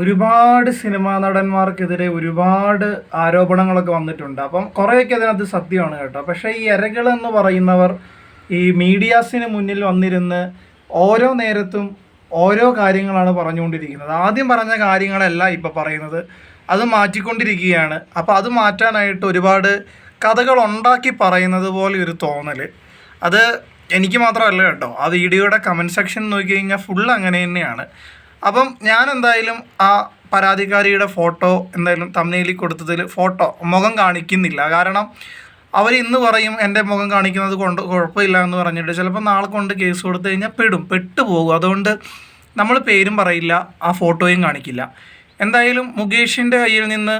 ഒരുപാട് സിനിമാ നടന്മാർക്കെതിരെ ഒരുപാട് ആരോപണങ്ങളൊക്കെ വന്നിട്ടുണ്ട്. അപ്പം കുറേയൊക്കെ അതിനകത്ത് സത്യമാണ് കേട്ടോ. പക്ഷേ ഈ ഇരകൾ എന്ന് പറയുന്നവർ ഈ മീഡിയാസിന് മുന്നിൽ വന്നിരുന്ന് ഓരോ നേരത്തും ഓരോ കാര്യങ്ങളാണ് പറഞ്ഞുകൊണ്ടിരിക്കുന്നത്. ആദ്യം പറഞ്ഞ കാര്യങ്ങളല്ല ഇപ്പോൾ പറയുന്നത്. അത് മാറ്റിക്കൊണ്ടിരിക്കുകയാണ്. അപ്പോൾ അത് മാറ്റാനായിട്ട് ഒരുപാട് കഥകൾ ഉണ്ടാക്കി പറയുന്നത് പോലെ ഒരു തോന്നൽ അത് എനിക്ക് മാത്രമല്ല കേട്ടോ. ആ വീഡിയോയുടെ കമന്റ് സെക്ഷൻ നോക്കി കഴിഞ്ഞാൽ ഫുൾ അങ്ങനെ തന്നെയാണ്. അപ്പം ഞാൻ എന്തായാലും ആ പരാതിക്കാരിയുടെ ഫോട്ടോ എന്തായാലും തമ്മിലി കൊടുത്തതിൽ ഫോട്ടോ മുഖം കാണിക്കുന്നില്ല. കാരണം അവർ ഇന്ന് പറയും എന്റെ മുഖം കാണിക്കുന്നത് കൊണ്ട് കുഴപ്പമില്ല എന്ന് പറഞ്ഞിട്ട് ചിലപ്പോൾ നാളെ കൊണ്ട് കേസ് കൊടുത്തു കഴിഞ്ഞാൽ പെടും പെട്ടു പോകും അതുകൊണ്ട് നമ്മൾ പേരും പറയില്ല ആ ഫോട്ടോയും കാണിക്കില്ല. എന്തായാലും മുകേഷിന്റെ കയ്യിൽ നിന്ന്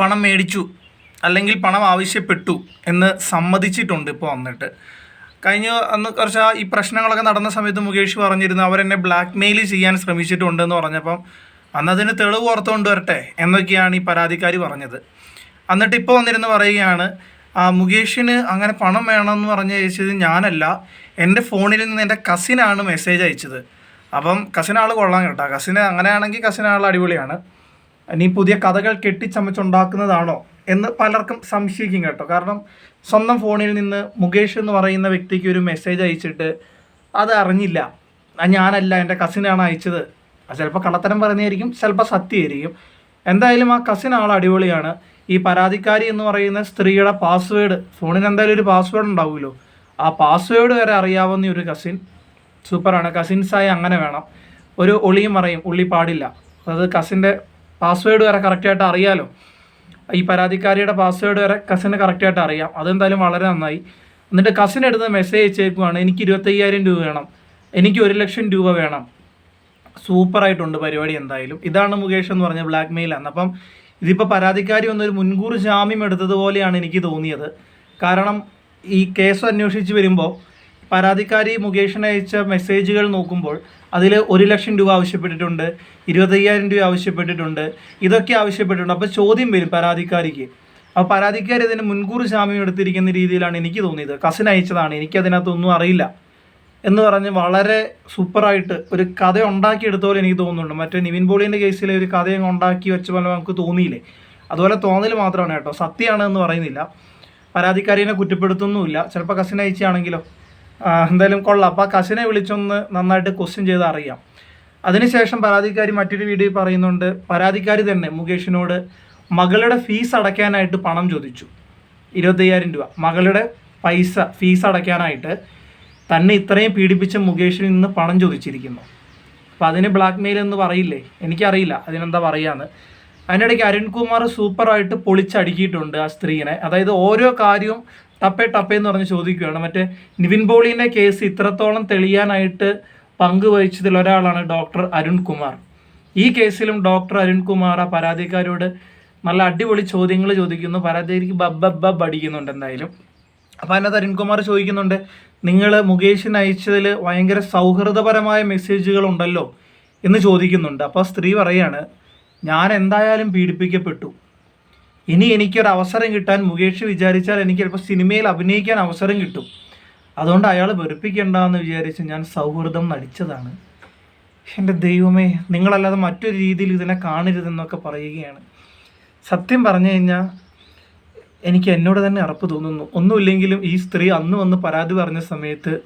പണം മേടിച്ചു അല്ലെങ്കിൽ പണം ആവശ്യപ്പെട്ടു എന്ന് സമ്മതിച്ചിട്ടുണ്ട് ഇപ്പോൾ വന്നിട്ട്. കഴിഞ്ഞ അന്ന് കുറച്ച് ഈ പ്രശ്നങ്ങളൊക്കെ നടന്ന സമയത്ത് മുകേഷ് പറഞ്ഞിരുന്നു അവരെന്നെ ബ്ലാക്ക് മെയിൽ ചെയ്യാൻ ശ്രമിച്ചിട്ടുണ്ട് എന്ന് പറഞ്ഞപ്പം അന്നതിന് തെളിവ് പുറത്തു കൊണ്ടുവരട്ടെ എന്നൊക്കെയാണ് ഈ പരാതിക്കാരി പറഞ്ഞത്. എന്നിട്ട് ഇപ്പോൾ വന്നിരുന്ന് പറയുകയാണ് ആ മുകേഷിന് അങ്ങനെ പണം വേണമെന്ന് പറഞ്ഞ് അയച്ചത് ഞാനല്ല എന്റെ ഫോണിൽ നിന്ന് എന്റെ കസിനാണ് മെസ്സേജ് അയച്ചത്. അപ്പം കസിൻ ആൾ കൊള്ളാം കേട്ടോ. കസിന് അങ്ങനെയാണെങ്കിൽ കസിൻ ആൾ അടിപൊളിയാണ്. ഇനി പുതിയ കഥകൾ കെട്ടിച്ചമച്ചുണ്ടാക്കുന്നതാണോ എന്ന് പലർക്കും സംശയിക്കും കേട്ടോ. കാരണം സ്വന്തം ഫോണിൽ നിന്ന് മുകേഷ് എന്ന് പറയുന്ന വ്യക്തിക്ക് ഒരു മെസ്സേജ് അയച്ചിട്ട് അത് അറിഞ്ഞില്ല. ഞാനല്ല എന്റെ കസിനാണ് അയച്ചത്. അത് ചിലപ്പോൾ കള്ളത്തരം പറയുന്നതായിരിക്കും ചിലപ്പോൾ സത്യമായിരിക്കും. എന്തായാലും ആ കസിൻ ആൾ അടിപൊളിയാണ്. ഈ പരാതിക്കാരി എന്ന് പറയുന്ന സ്ത്രീയുടെ പാസ്വേഡ് ഫോണിന് എന്തായാലും ഒരു പാസ്വേഡ് ഉണ്ടാവുമല്ലോ. ആ പാസ്വേഡ് വരെ അറിയാവുന്ന ഒരു കസിൻ സൂപ്പറാണ്. കസിൻസായി അങ്ങനെ വേണം. ഒരു ഒളിയും മറയും ഉള്ളി പാടില്ല. അതായത് കസിന്റെ പാസ്വേഡ് വരെ കറക്റ്റായിട്ട് അറിയാലോ. ഈ പരാതിക്കാരിയുടെ പാസ്വേഡ് വരെ കസിന് കറക്റ്റായിട്ട് അറിയാം. അതെന്തായാലും വളരെ നന്നായി. എന്നിട്ട് കസിൻ എടുത്ത മെസ്സേജ് അയച്ചേക്കുവാണ് എനിക്ക് ഇരുപത്തയ്യായിരം രൂപ വേണം. എനിക്ക് ഒരു ലക്ഷം രൂപ വേണം. സൂപ്പറായിട്ടുണ്ട് പരിപാടി എന്തായാലും. ഇതാണ് മുകേഷ് എന്ന് പറഞ്ഞ ബ്ലാക്ക് മെയിലാണ് അപ്പം ഇതിപ്പോൾ പരാതിക്കാരി ഒന്നൊരു മുൻകൂർ ജാമ്യം എടുത്തതുപോലെയാണ് എനിക്ക് തോന്നിയത്. കാരണം ഈ കേസ് അന്വേഷിച്ച് വരുമ്പോൾ പരാതിക്കാരി മുകേഷിന് അയച്ച മെസ്സേജുകൾ നോക്കുമ്പോൾ അതിൽ ഒരു ലക്ഷം രൂപ ആവശ്യപ്പെട്ടിട്ടുണ്ട് ഇരുപത്തയ്യായിരം രൂപ ആവശ്യപ്പെട്ടിട്ടുണ്ട് ഇതൊക്കെ ആവശ്യപ്പെട്ടിട്ടുണ്ട്. അപ്പോൾ ചോദ്യം വരും പരാതിക്കാരിക്ക്. അപ്പോൾ പരാതിക്കാരി ഇതിന് മുൻകൂർ ജാമ്യം എടുത്തിരിക്കുന്ന രീതിയിലാണ് എനിക്ക് തോന്നിയത്. കസിൻ അയച്ചതാണ് എനിക്ക് എനിക്കതിനകത്തൊന്നും അറിയില്ല എന്ന് പറഞ്ഞ് വളരെ സൂപ്പറായിട്ട് ഒരു കഥ ഉണ്ടാക്കിയെടുത്ത പോലെ എനിക്ക് തോന്നുന്നുണ്ട്. മറ്റേ നിവിൻ പോളിന്റെ കേസിൽ ഒരു കഥ ഉണ്ടാക്കി വെച്ച പോലെ നമുക്ക് തോന്നിയില്ലേ? അതുപോലെ തോന്നൽ മാത്രമാണ് കേട്ടോ. സത്യമാണ് എന്ന് പറയുന്നില്ല. പരാതിക്കാരിനെ കുറ്റപ്പെടുത്തുന്നുമില്ല. ചിലപ്പോൾ കസിൻ അയച്ചാണെങ്കിലോ എന്തായാലും കൊള്ളാം. അപ്പോൾ ആ കസിനെ വിളിച്ചൊന്ന് നന്നായിട്ട് ക്വസ്റ്റ്യൻ ചെയ്ത് അറിയാം. അതിനുശേഷം പരാതിക്കാരി മറ്റൊരു വീഡിയോ പറയുന്നുണ്ട് പരാതിക്കാരി തന്നെ മുകേഷിനോട് മകളുടെ ഫീസ് അടയ്ക്കാനായിട്ട് പണം ചോദിച്ചു. ഇരുപത്തയ്യായിരം രൂപ. മകളുടെ പൈസ ഫീസ് അടയ്ക്കാനായിട്ട് തന്നെ ഇത്രയും പീഡിപ്പിച്ച മുകേഷിൽ നിന്ന് പണം ചോദിച്ചിരിക്കുന്നു. അപ്പോൾ അതിന് ബ്ലാക്ക് മെയിൽ എന്ന് പറയില്ലേ? എനിക്കറിയില്ല. അതിനെന്താ പറയാന്ന്. അതിനിടയ്ക്ക് അരുൺകുമാർ സൂപ്പറായിട്ട് പൊളിച്ചടുക്കിയിട്ടുണ്ട് ആ സ്ത്രീനെ. അതായത് ഓരോ കാര്യവും ടപ്പേ ടപ്പേ എന്ന് പറഞ്ഞ് ചോദിക്കുകയാണ്. മറ്റേ നിവിൻ പോളിന്റെ കേസ് ഇത്രത്തോളം തെളിയാനായിട്ട് പങ്കുവഹിച്ചതിൽ ഒരാളാണ് ഡോക്ടർ അരുൺകുമാർ ഈ കേസിലും ഡോക്ടർ അരുൺകുമാർ ആ പരാതിക്കാരോട് നല്ല അടിപൊളി ചോദ്യങ്ങൾ ചോദിക്കുന്നു. പരാതിക്ക് ബബ്ബ അടിക്കുന്നുണ്ട് എന്തായാലും. അപ്പോൾ അതിനകത്ത് അരുൺകുമാർ ചോദിക്കുന്നുണ്ട് നിങ്ങൾ മുകേഷിന് അയച്ചതിൽ ഭയങ്കര സൗഹൃദപരമായ മെസ്സേജുകൾ ഉണ്ടല്ലോ? എന്ന് ചോദിക്കുന്നുണ്ട്. അപ്പോൾ സ്ത്രീ പറയാണ് ഞാൻ എന്തായാലും പീഡിപ്പിക്കപ്പെട്ടു. ഇനി എനിക്കൊരു അവസരം കിട്ടാൻ മുകേഷ് വിചാരിച്ചാൽ എനിക്ക് ചിലപ്പോൾ സിനിമയിൽ അഭിനയിക്കാൻ അവസരം കിട്ടും. അതുകൊണ്ട് അയാൾ വെറുപ്പിക്കേണ്ടെന്ന് വിചാരിച്ച് ഞാൻ സൗഹൃദം നടിച്ചതാണ്. എന്റെ ദൈവമേ നിങ്ങളല്ലാതെ മറ്റൊരു രീതിയിൽ ഇതിനെ കാണരുതെന്നൊക്കെ പറയുകയാണ്. സത്യം പറഞ്ഞു കഴിഞ്ഞാൽ എനിക്ക് എന്നോട് തന്നെ അറപ്പ് തോന്നുന്നു. ഒന്നുമില്ലെങ്കിലും ഈ സ്ത്രീ അന്ന് വന്ന് പരാതി പറഞ്ഞ സമയത്ത്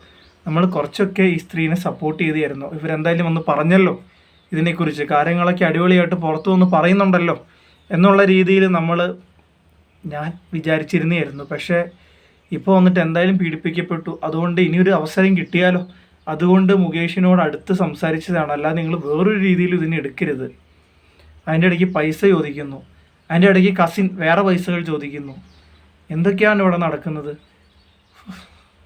നമ്മൾ കുറച്ചൊക്കെ ഈ സ്ത്രീനെ സപ്പോർട്ട് ചെയ്തായിരുന്നു ഇവരെന്തായാലും വന്ന് പറഞ്ഞല്ലോ ഇതിനെക്കുറിച്ച്. കാര്യങ്ങളൊക്കെ അടിപൊളിയായിട്ട് പുറത്തു വന്ന് പറയുന്നുണ്ടല്ലോ. എന്നുള്ള രീതിയിൽ നമ്മൾ ഞാൻ വിചാരിച്ചിരുന്നായിരുന്നു. പക്ഷേ ഇപ്പോൾ വന്നിട്ട് എന്തായാലും പീഡിപ്പിക്കപ്പെട്ടു. അതുകൊണ്ട് ഇനിയൊരു അവസരം കിട്ടിയാലോ? അതുകൊണ്ട് മുകേഷിനോട് അടുത്ത് സംസാരിച്ചതാണ്. അല്ലാതെ നിങ്ങൾ വേറൊരു രീതിയിൽ ഇതിനെ എടുക്കരുത്. അതിന്റെ ഇടയ്ക്ക് പൈസ ചോദിക്കുന്നു. അതിന്റെ ഇടയ്ക്ക് കസിൻ വേറെ പൈസകൾ ചോദിക്കുന്നു. എന്തൊക്കെയാണ് ഇവിടെ നടക്കുന്നത്?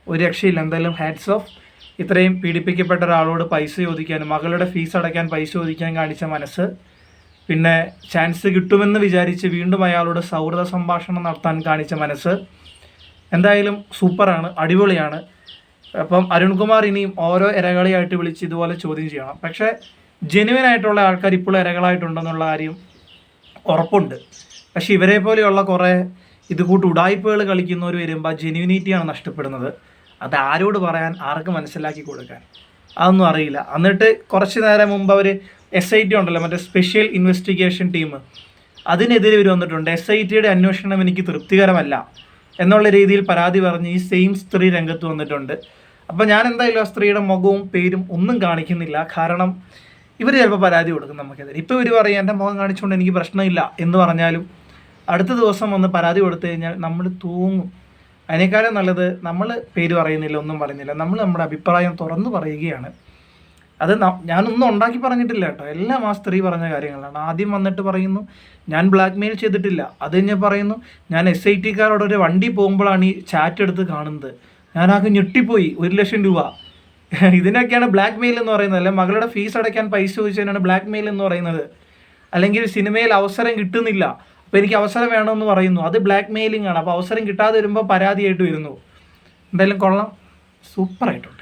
ഒരു രക്ഷയില്ല. എന്തായാലും ഹാറ്റ്സ് ഓഫ് ഇത്രയും പീഡിപ്പിക്കപ്പെട്ട ഒരാളോട് പൈസ ചോദിക്കാനും മകളുടെ ഫീസ് അടയ്ക്കാൻ പൈസ ചോദിക്കാൻ കാണിച്ച മനസ്സ് പിന്നെ ചാൻസ് കിട്ടുമെന്ന് വിചാരിച്ച് വീണ്ടും അയാളോട് സൗഹൃദ സംഭാഷണം നടത്താൻ കാണിച്ച മനസ്സ് എന്തായാലും സൂപ്പറാണ് അടിപൊളിയാണ്. അപ്പം അരുൺകുമാർ ഇനിയും ഓരോ ഇരകളെയായിട്ട് വിളിച്ച് ഇതുപോലെ ചോദ്യം ചെയ്യണം. പക്ഷേ ജെനുവൻ ആയിട്ടുള്ള ആൾക്കാർ ഇപ്പോൾ ഇരകളായിട്ടുണ്ടെന്നുള്ള കാര്യം ഉറപ്പുണ്ട്. പക്ഷേ ഇവരെ പോലെയുള്ള കുറേ ഇത് കൂട്ട് ഉടായ്പകൾ കളിക്കുന്നവർ വരുമ്പോൾ ജെനുവിനിറ്റിയാണ് നഷ്ടപ്പെടുന്നത്. അത് ആരോട് പറയാൻ ആർക്ക് മനസ്സിലാക്കി കൊടുക്കാൻ? അതൊന്നും അറിയില്ല. എന്നിട്ട് കുറച്ച് നേരം മുമ്പ് അവർ എസ് ഐ ടി ഉണ്ടല്ലോ മറ്റേ സ്പെഷ്യൽ ഇൻവെസ്റ്റിഗേഷൻ ടീം അതിനെതിരെ ഇവർ വന്നിട്ടുണ്ട്. എസ് ഐ ടിയുടെ അന്വേഷണം എനിക്ക് തൃപ്തികരമല്ല എന്നുള്ള രീതിയിൽ പരാതി പറഞ്ഞ് ഈ സെയിം സ്ത്രീ രംഗത്ത് വന്നിട്ടുണ്ട്. അപ്പോൾ ഞാൻ എന്തായാലും ആ സ്ത്രീയുടെ മുഖവും പേരും ഒന്നും കാണിക്കുന്നില്ല. കാരണം ഇവർ ചിലപ്പോൾ പരാതി കൊടുക്കും നമുക്കെതിരെ. ഇപ്പോൾ ഇവർ പറയും എന്റെ മുഖം കാണിച്ചുകൊണ്ട് എനിക്ക് പ്രശ്നമില്ല എന്ന് പറഞ്ഞാലും അടുത്ത ദിവസം വന്ന് പരാതി കൊടുത്തു കഴിഞ്ഞാൽ നമ്മൾ തൂങ്ങും. അതിനേക്കാളും നല്ലത് നമ്മൾ പേര് പറയുന്നില്ല ഒന്നും പറയുന്നില്ല. നമ്മൾ നമ്മുടെ അഭിപ്രായം തുറന്നു പറയുകയാണ്. അത് ഞാനൊന്നും ഉണ്ടാക്കി പറഞ്ഞിട്ടില്ല കേട്ടോ. എല്ലാം ആ സ്ത്രീ പറഞ്ഞ കാര്യങ്ങളാണ്. ആദ്യം വന്നിട്ട് പറയുന്നു ഞാൻ ബ്ലാക്ക് മെയിൽ ചെയ്തിട്ടില്ല. അത് കഴിഞ്ഞ് പറയുന്നു ഞാൻ എസ് ഐ ടിക്കാരോട് ഒരു വണ്ടി പോകുമ്പോഴാണ് ഈ ചാറ്റ് എടുത്ത് കാണുന്നത്. ഞാനാകെ ഞെട്ടിപ്പോയി ഒരു ലക്ഷം രൂപ. ഇതിനൊക്കെയാണ് ബ്ലാക്ക് മെയിൽ എന്ന് പറയുന്നത്. അല്ലെ മകളുടെ ഫീസ് അടയ്ക്കാൻ പൈസ ചോദിച്ചതിനാണ് ബ്ലാക്ക് മെയിൽ എന്ന് പറയുന്നത്. അല്ലെങ്കിൽ സിനിമയിൽ അവസരം കിട്ടുന്നില്ല. അപ്പോൾ എനിക്ക് അവസരം വേണമെന്ന് പറയുന്നു. അത് ബ്ലാക്ക് മെയിലിംഗ് ആണ്. അപ്പോൾ അവസരം കിട്ടാതെ വരുമ്പോൾ പരാതിയായിട്ട് വരുന്നു. എന്തായാലും കൊള്ളാം. സൂപ്പറായിട്ടുണ്ട്.